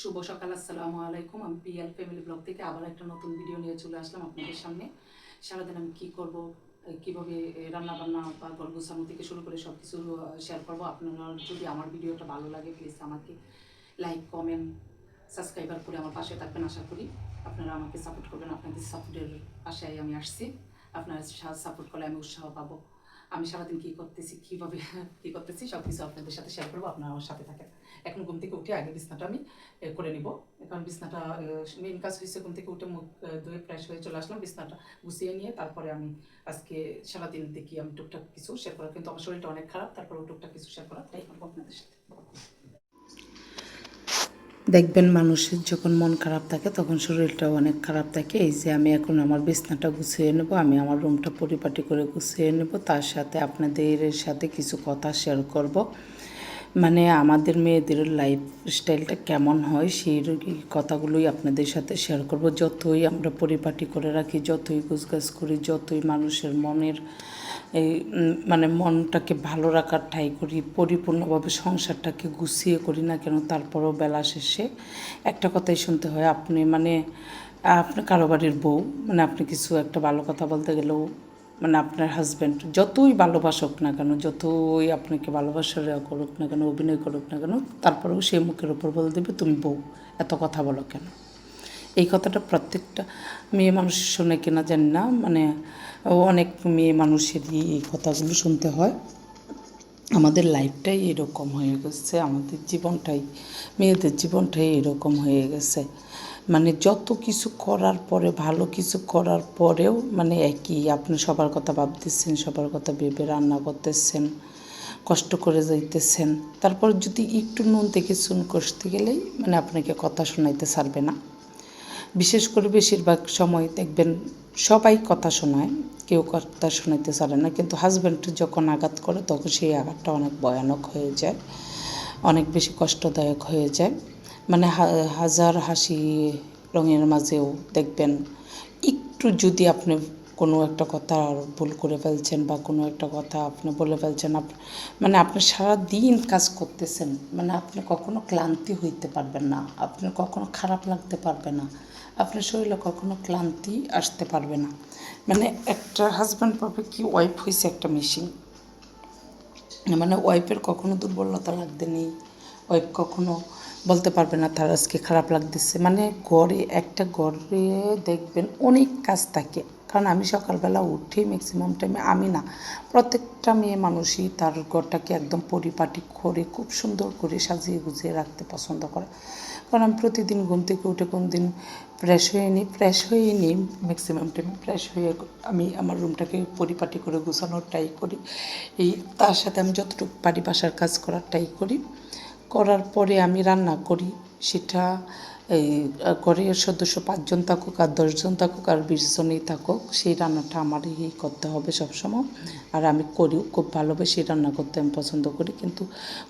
শুভ সকাল, আসসালামু আলাইকুম। আমি পিএল ফ্যামিলি ব্লগ থেকে আবার একটা নতুন ভিডিও নিয়ে চলে আসলাম আপনাদের সামনে। সারাদিন আমি কী করব, কীভাবে রান্না বান্না বা গল্প গোছানো থেকে শুরু করে সব কিছু শেয়ার করব, আপনারা যদি আমার ভিডিওটা ভালো লাগে প্লিজ আমাকে লাইক কমেন্ট সাবস্ক্রাইবার করে আমার পাশে থাকবেন, আশা করি আপনারা আমাকে সাপোর্ট করবেন। আপনাদের সাপোর্টের আশায় আমি আসছি। আপনারা সাপোর্ট করলে আমি উৎসাহ পাবো। আমি সারাদিন কি করতেছি, কীভাবে কী করতেছি সব কিছু আপনাদের সাথে শেয়ার করব, আপনার আমার সাথে থাকেন। এখন ঘুম থেকে উঠে আগে বিছনাটা আমি করে নিব। এখন বিছনাটা মেন কাজ হয়েছে ঘুম থেকে উঠে মুখ ধুয়ে ফ্রেশ হয়ে চলে আসলাম, বিছনাটা গুছিয়ে নিয়ে তারপরে আমি আজকে সারাদিন দেখি আমি টুকটাক কিছু শেয়ার করা কিন্তু আমার শরীরটা অনেক খারাপ তারপরে টুকটাক কিছু শেয়ার করা তাই আপনাদের সাথে। দেখবেন মানুষের যখন মন খারাপ থাকে, তখন শরীরটাও অনেক খারাপ থাকে। এই যে আমি এখন আমার বিছনাটা গুছিয়ে নেব, আমি আমার রুমটা পরিপাটি করে গুছিয়ে নেব, তার সাথে আপনাদের সাথে কিছু কথা শেয়ার করব। মানে আমাদের মেয়েদের লাইফ স্টাইলটা কেমন হয় সেই কথাগুলোই আপনাদের সাথে শেয়ার করব। যতই আমরা পরিপাটি করে রাখি, যতই গুছগাছ করি, যতই মানুষের মনের এই মানে মনটাকে ভালো রাখার ঠাই করি, পরিপূর্ণভাবে সংসারটাকে গুছিয়ে করি না কেন, তারপরেও বেলা শেষে একটা কথাই শুনতে হয়, আপনি মানে আপনি কারও বাড়ির বউ মানে আপনি কিছু একটা ভালো কথা বলতে গেলেও মানে আপনার হাজব্যান্ড যতই ভালোবাসুক না কেন, যতই আপনাকে ভালোবাসা করুক না কেন, অভিনয় করুক না কেন, তারপরেও সে মুখের ওপর বলে দেবে, তুমি বউ, এত কথা বলো কেন? এই কথাটা প্রত্যেকটা মেয়ে মানুষ শোনে কিনা জানি না মানে অনেক মেয়ে মানুষেরই এই কথাগুলো শুনতে হয়। আমাদের লাইফটাই এরকম হয়ে গেছে, আমাদের জীবনটাই, মেয়েদের জীবনটাই এরকম হয়ে গেছে। মানে যত কিছু করার পরে, ভালো কিছু করার পরেও মানে একই। আপনি সবার কথা ভাবতেছেন, সবার কথা ভেবে রান্না করতেছেন, কষ্ট করে যাইতেছেন। তারপর যদি একটু নুন থেকে চুন কষতে গেলেই মানে আপনাকে কথা শোনাইতে ছাড়বে না। বিশেষ করে বেশিরভাগ সময় দেখবেন সবাই কথা শোনায়, কেউ কথা শোনাইতে চারে না। কিন্তু হাজব্যান্ড যখন আঘাত করে, তখন সেই আঘাতটা অনেক ভয়ানক হয়ে যায়, অনেক বেশি কষ্টদায়ক হয়ে যায়। মানে হাজার হাসি রঙের মাঝেও দেখবেন। একটু যদি আপনি কোনো একটা কথা ভুল করে ফেলছেন বা কোনো একটা কথা আপনি বলে ফেলছেন মানে আপনি দিন কাজ করতেছেন মানে আপনি কখনো ক্লান্তি হইতে পারবেন না, আপনি কখনো খারাপ লাগতে পারবে না আপনার শরীরে কখনো ক্লান্তি আসতে পারবে না। মানে একটা হাজব্যান্ড পাবে কি ওয়াইফ হয়েছে একটা মেশিন মানে ওয়াইফের কখনো দুর্বলতা লাগতে নেই ওয়াইফ কখনো বলতে পারবে না তার আজকে খারাপ লাগতেছে। মানে গড়ে একটা গড়ে দেখবেন অনেক কাজ থাকে। কারণ আমি সকালবেলা উঠি ম্যাক্সিমাম টাইমে আমি না, প্রত্যেকটা মেয়ে মানুষই তার ঘরটাকে একদম পরিপাটি করে, খুব সুন্দর করে সাজিয়ে গুজিয়ে রাখতে পছন্দ করে। কারণ আমি প্রতিদিন ঘুম থেকে উঠে কোন দিন ফ্রেশ হয়ে নিই ফ্রেশ হয়ে নিই ম্যাক্সিমাম টাইমে ফ্রেশ হয়ে আমি আমার রুমটাকে পরিপাটি করে গুছানোর ট্রাই করি। এই তার সাথে আমি যতটুকু পারি বাসার কাজ করার ট্রাই করি। করার পরে আমি রান্না করি। সেটা এই ঘরের সদস্য পাঁচজন থাকুক আর দশজন থাকুক আর বিশ জনই থাকুক, সেই রান্নাটা আমার আমারই করতে হবে সবসময়। আর আমি করিও খুব ভালোবেসে রান্না করতে আমি পছন্দ করি। কিন্তু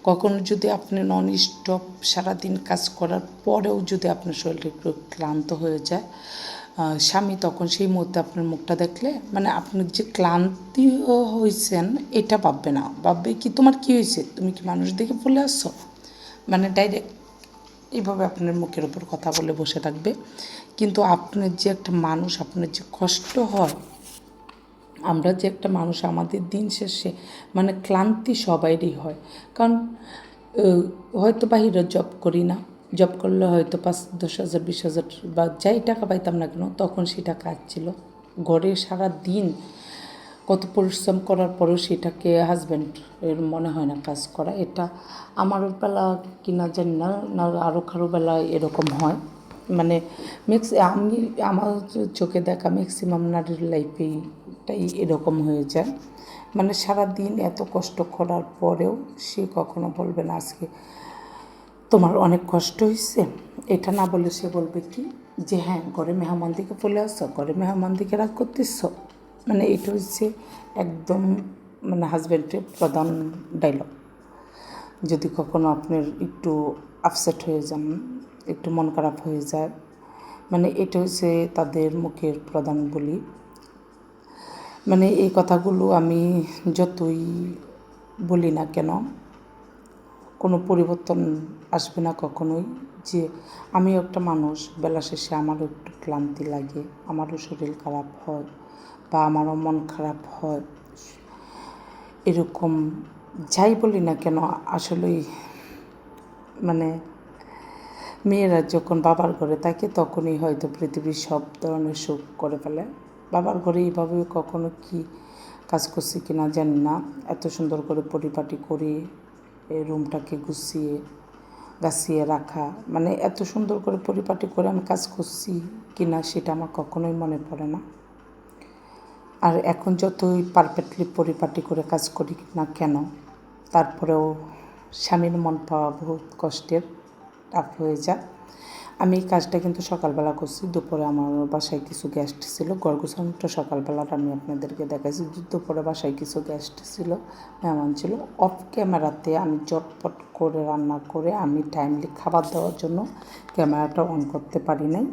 কখনো যদি আপনি নন স্টপ সারাদিন কাজ করার পরেও যদি আপনার শরীরটা একটু ক্লান্ত হয়ে যায় স্বামী তখন সেই মুহূর্তে আপনার মুখটা দেখলে মানে আপনি যে ক্লান্তি হয়েছেন, এটা ভাববে না। ভাববে কি, তোমার কি হয়েছে? তুমি কি মানুষ দেখে বলে আসছো? মানে ডাইরেক্ট এইভাবে আপনার মুখের ওপর কথা বলে বসে থাকবে। কিন্তু আপনার যে একটা মানুষ, আপনার যে কষ্ট হয়, আমরা যে একটা মানুষ, আমাদের দিন শেষে মানে ক্লান্তি সবাইরই হয়। কারণ হয়তো বাহিরে জব করি না। জব করলে হয়তো পাঁচ, দশ হাজার, বিশ হাজার বা যাই টাকা পাইতাম না কেন, তখন সেটা কাজ ছিল। ঘরে সারা দিন কত পরিশ্রম করার পরেও সেটাকে হাজব্যান্ড এর মনে হয় না কাজ করা। এটা আমার বেলা কিনা জানি না না আরও কারও বেলা এরকম হয়। মানে ম্যাক্স আমি, আমার চোখে দেখা ম্যাক্সিমাম নারীর লাইফেটাই এরকম হয়ে যায়। মানে সারা দিন এত কষ্ট করার পরেও সে কখনো বলবে না, আজকে তোমার অনেক কষ্ট হয়েছে এটা না বলে সে বলবে কি? যে হ্যাঁ ঘরে মেহমান দিকে বলে আসছো ঘরে মেহমান দিকে রাগ করতেছ। মানে এটা হচ্ছে একদম মানে হাজব্যান্ডের প্রধান ডায়লগ যদি কখনো আপনার একটু আপসেট হয়ে যান, একটু মন খারাপ হয়ে যায় মানে এটা হচ্ছে তাদের মুখের প্রধান বলি। মানে এই কথাগুলো আমি যতই বলি না কেন, কোনো পরিবর্তন আসবে না কখনোই, যে আমি একটা মানুষ, বেলা শেষে আমারও একটু ক্লান্তি লাগে, আমারও শরীর খারাপ হয় বা আমারও মন খারাপ হয়। এরকম যাই বলি না কেন, আসলেই মানে মেয়েরা যখন বাবার ঘরে থাকে তখনই হয়তো পৃথিবীর সব ধরনের সুখ করে ফেলে। বাবার ঘরে এইভাবে কখনো কি কাজ করছি কি না জানি না। এত সুন্দর করে পরিপাটি করে এই রুমটাকে গুছিয়ে, গাছিয়ে রাখা মানে এত সুন্দর করে পরিপাটি করে আমি কাজ করছি কি না সেটা আমার কখনোই মনে পড়ে না। আর এখন যতই পারফেক্টলি পরিপাটি করে কাজ করি না কেন, তারপরেও স্বামীর মন পাওয়া বহুত কষ্টের টাফ হয়ে যায়। আমি এই কাজটা কিন্তু সকালবেলা করছি, দুপুরে আমার বাসায় কিছু গেস্ট ছিল। গড়গুছানোটা সকালবেলাটা আমি আপনাদেরকে দেখাইছি, দুপুরে বাসায় কিছু গেস্ট ছিল, মেহমান ছিল। অফ ক্যামেরাতে আমি চটপট করে রান্না করে আমি টাইমলি খাবার দেওয়ার জন্য ক্যামেরাটা অন করতে পারি নাই।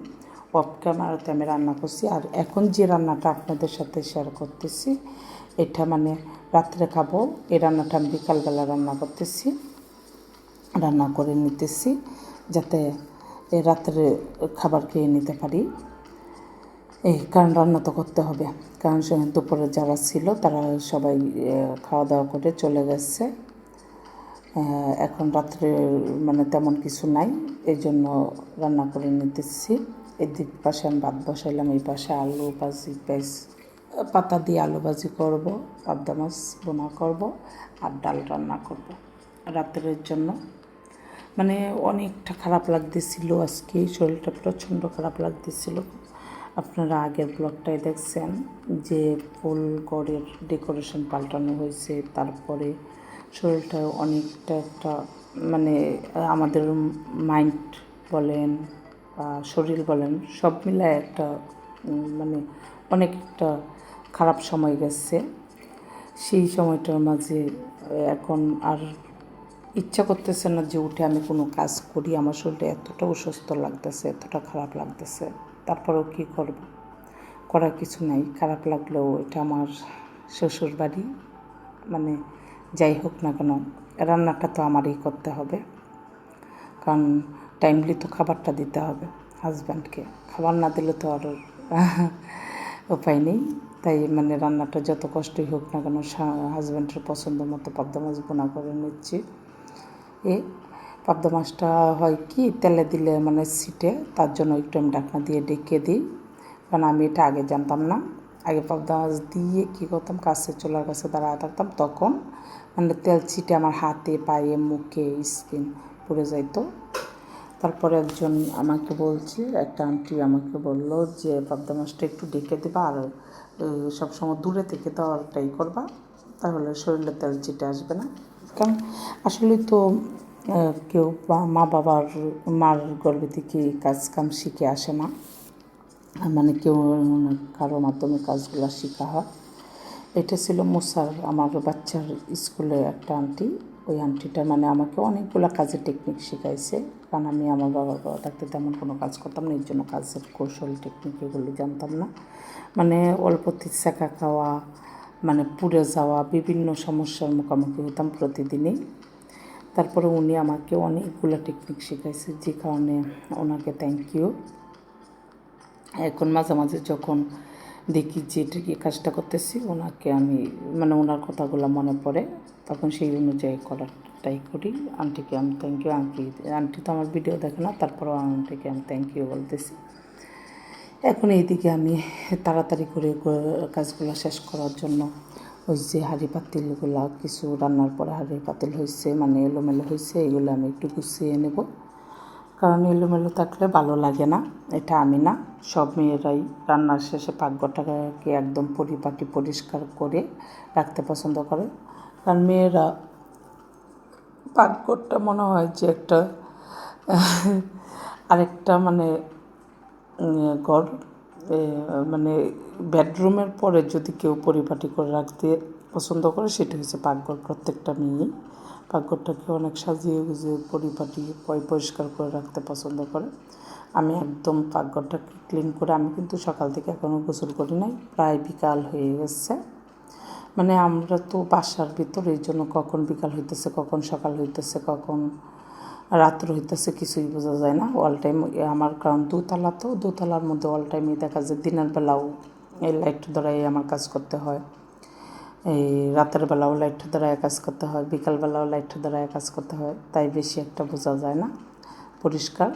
অফ ক্যামেরাতে আমি রান্না করছি। আর এখন যে রান্নাটা আপনাদের সাথে শেয়ার করতেছি, এটা মানে রাত্রে খাব, এই রান্নাটা আমি বিকালবেলা রান্না করতেছি, রান্না করে নিতেছি, যাতে রাত্রে খাবার খেয়ে নিতে পারি। এই কারণ রান্না তো করতে হবে, কারণ দুপুরে যারা ছিল তারা সবাই খাওয়া দাওয়া করে চলে গেছে। এখন রাত্রে মানে তেমন কিছু নাই, এই জন্য রান্না করে নিতেছি। এদিক পাশে আমি ভাত বসাইলাম, এই পাশে আলু ভাজি, পেঁয়াজ, পাতা দিয়ে আলু ভাজি করব, পাবদা মাছ বোনা করব আর ডাল রান্না করব রাত্রের জন্য। মানে অনেকটা খারাপ লাগতেছিল আজকে, শরীরটা প্রচণ্ড খারাপ লাগতেছিল। আপনারা আগের ব্লগটাই দেখছেন যে ফুল গড়ের ডেকোরেশন পাল্টানো হয়েছে, তারপরে শরীরটা অনেকটা একটা মানে আমাদের মাইন্ড বলেন বা শরীর বলেন, সব মিলায় একটা মানে অনেক একটা খারাপ সময় গেছে। সেই সময়টার মাঝে এখন আর ইচ্ছা করতেছে না যে উঠে আমি কোনো কাজ করি। আমার শরীরে এতটা অসুস্থ লাগতেছে, এতটা খারাপ লাগতেছে। তারপরেও কী করব? করার কিছু নাই। খারাপ লাগলেও এটা আমার শ্বশুর বাড়ি মানে যাই হোক না কেন, রান্নাটা তো আমারই করতে হবে। কারণ টাইমলি তো খাবারটা দিতে হবে হাজব্যান্ডকে খাবার না দিলে তো আর উপায় নেই। তাই মানে রান্নাটা যত কষ্টই হোক না কেন হাজব্যান্ডের পছন্দ মতো পাবদা মাছ বোনা করে নিচ্ছি। এ পাবদা মাছটা হয় কি, তেলে দিলে মানে সিটে তার জন্য একটু আমি ডাকনা দিয়ে ডেকে দিই। কারণ আমি এটা আগে জানতাম না। আগে পাবদা মাছ দিয়ে কী করতাম, কাছে চুলার কাছে দাঁড়ায় থাকতাম, তখন মানে তেল ছিটে আমার হাতে, পায়ে, মুখে স্কিন পড়ে যাইতো। তারপরে একজন আমাকে বলছে, একটা আন্টি আমাকে বলল যে পাবদা মাছটা একটু ডেকে দেবা আর সবসময় দূরে থেকে তো দেওয়ারটাই করবা, তাহলে শরীরে তেল চিটে আসবে না। কারণ আসলে তো কেউ মা বাবার, মার গর্ভে থেকে কাজ কাম শিখে আসে না। মানে কেউ কারও মাধ্যমে কাজগুলো শেখা হয়। এটা ছিল মুসার, আমার বাচ্চার স্কুলে একটা আন্টি ওই আন্টিটা মানে আমাকে অনেকগুলো কাজের টেকনিক শেখাইছে। কারণ আমি আমার বাবার বাবা থাকতে তেমন কোনো কাজ করতাম না এর জন্য কাজের কৌশল টেকনিক এগুলো জানতাম না। মানে অল্পতে সেকা খাওয়া মানে পুড়ে যাওয়া বিভিন্ন সমস্যার মুখোমুখি হতাম প্রতিদিনই। তারপরে উনি আমাকে অনেকগুলো টেকনিক শেখাইছে, যে কারণে ওনাকে থ্যাংক ইউ এখন মাঝে মাঝে যখন দেখি যে কাজটা করতেছি, ওনাকে আমি মানে ওনার কথাগুলো মনে পড়ে, তখন সেই অনুযায়ী করার ট্রাই করি। আন্টিকে আমি থ্যাংক ইউ আন্টি আন্টি তো আমার ভিডিও দেখে না, তারপরেও আন্টিকে আমি থ্যাংক ইউ বলতেছি। এখন এইদিকে আমি তাড়াতাড়ি করে কাজগুলো শেষ করার জন্য ওই যে হাঁড়ি পাতিলগুলো, কিছু রান্নার পরে হাঁড়ি পাতিল হয়েছে মানে এলোমেলো হয়েছে এগুলো আমি একটু গুছিয়ে নেব। কারণ এলোমেলো থাকলে ভালো লাগে না, এটা আমি না। সব মেয়েরাই রান্নার শেষে পাকঘরটাকে একদম পরিপাটি পরিষ্কার করে রাখতে পছন্দ করে। কারণ মেয়েরা পাকঘরটা মনে হয় যে একটা, আরেকটা মানে ঘর মানে বেডরুমের পরে যদি কেউ পরিপাটি করে রাখতে পছন্দ করে সেটা হচ্ছে পাকঘর প্রত্যেকটা মেয়ে পাকঘরটাকে অনেক সাজিয়ে গুজিয়ে পরিপাটি পরিষ্কার করে রাখতে পছন্দ করে। আমি একদম পাকঘরটাকে ক্লিন করে আমি কিন্তু সকাল থেকে এখনও গোসল করি নাই, প্রায় বিকাল হয়ে গেছে। মানে আমরা তো বাসার ভিতর, এই জন্য কখন বিকাল হইতেছে, কখন সকাল হইতেছে, কখন রাত্র হইতেছে কিছুই বোঝা যায় না। অল টাইম আমার কারণ দোতলা তো দোতলার মধ্যে অল টাইমই দেখা যায় দিনের বেলাও এই লাইট দ্বারাই আমার কাজ করতে হয়। এই রাতের বেলাও লাইট দ্বারায় কাজ করতে হয় বিকালবেলাও লাইট দ্বারায় কাজ করতে হয়, তাই বেশি একটা বোঝা যায় না। পরিষ্কার।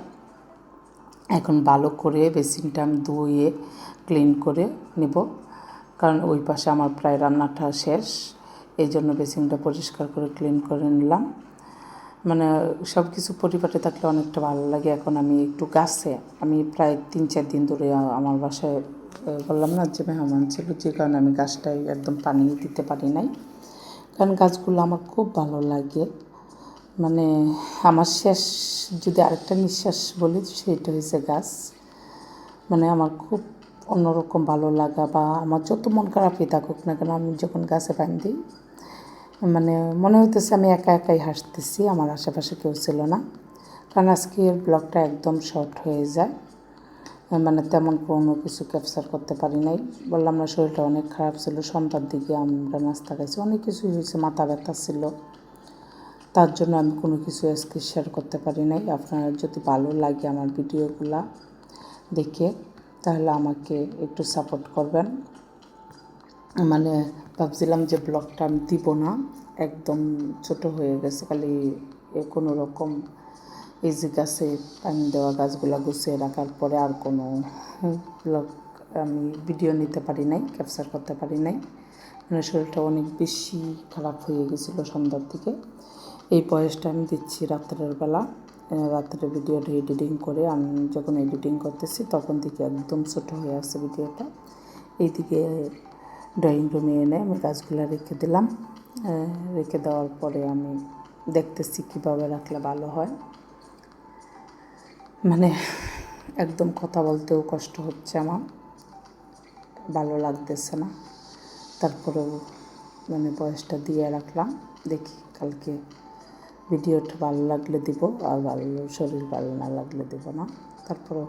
এখন ভালো করে বেসিনটা আমি ধুয়ে ক্লিন করে নেব, কারণ ওই পাশে আমার প্রায় রান্নাটা শেষ। এই জন্য বেসিনটা পরিষ্কার করে ক্লিন করে নিলাম। মানে সব কিছু পরিপাটি থাকলে অনেকটা ভালো লাগে। এখন আমি একটু গাছে, আমি প্রায় তিন চার দিন ধরে আমার বাসায় বললাম না যে মেহমান ছিল, যে কারণে আমি গাছটায় একদম পানি দিতে পারি নাই। কারণ গাছগুলো আমার খুব ভালো লাগে। মানে আমার শেষ, যদি আরেকটা নিঃশ্বাস বলি, সেটা হয়েছে গাছ। মানে আমার খুব অন্যরকম ভালো লাগা বা আমার যত মন খারাপই থাকুক না কেন, আমি যখন গাছে পানি দিই মানে মনে হইতেছে আমি একা একাই হাসতেছি আমার আশেপাশে কেউ ছিল না। কারণ আজকের ব্লগটা একদম শর্ট হয়ে যায়। মানে তেমন কোনো কিছু ক্যাপচার করতে পারি নাই। বললাম না, শরীরটা অনেক খারাপ ছিল, সন্ধ্যার দিকে আমরা নাস্তা খাইছি, অনেক কিছুই হয়েছে, মাথা ব্যথা ছিল। তার জন্য আমি কোনো কিছু আজকে শেয়ার করতে পারি নাই। আপনার যদি ভালো লাগে আমার ভিডিওগুলা দেখে, তাহলে আমাকে একটু সাপোর্ট করবেন। মানে ভাবছিলাম যে ব্লগটা আমি দিব না, একদম ছোট হয়ে গেছে, খালি কোনো রকম এই যে গাছে পানি দেওয়া গাছগুলো গুছিয়ে রাখার পরে আর কোনো ব্লগ আমি ভিডিও নিতে পারি নাই ক্যাপচার করতে পারি নাই। মানে শরীরটা অনেক বেশি খারাপ হয়ে গেছিল সন্ধ্যার দিকে। এই বয়সটা আমি দিচ্ছি রাত্রের বেলা। রাত্রে ভিডিওটা এডিটিং করে আমি যখন এডিটিং করতেছি তখন থেকে একদম ছোট হয়ে আসছে ভিডিওটা এইদিকে ড্রয়িং রুমে এনে আমি গাছগুলো রেখে দিলাম। রেখে দেওয়ার পরে আমি দেখতেছি কীভাবে রাখলে ভালো হয়। মানে একদম কথা বলতেও কষ্ট হচ্ছে আমার। ভালো লাগতেছে না। তারপরেও মানে বয়সটা দিয়ে রাখলাম। দেখি কালকে ভিডিওটা ভালো লাগলে দিব, আর ভালো শরীর ভালো না লাগলে দেবো না। তারপরেও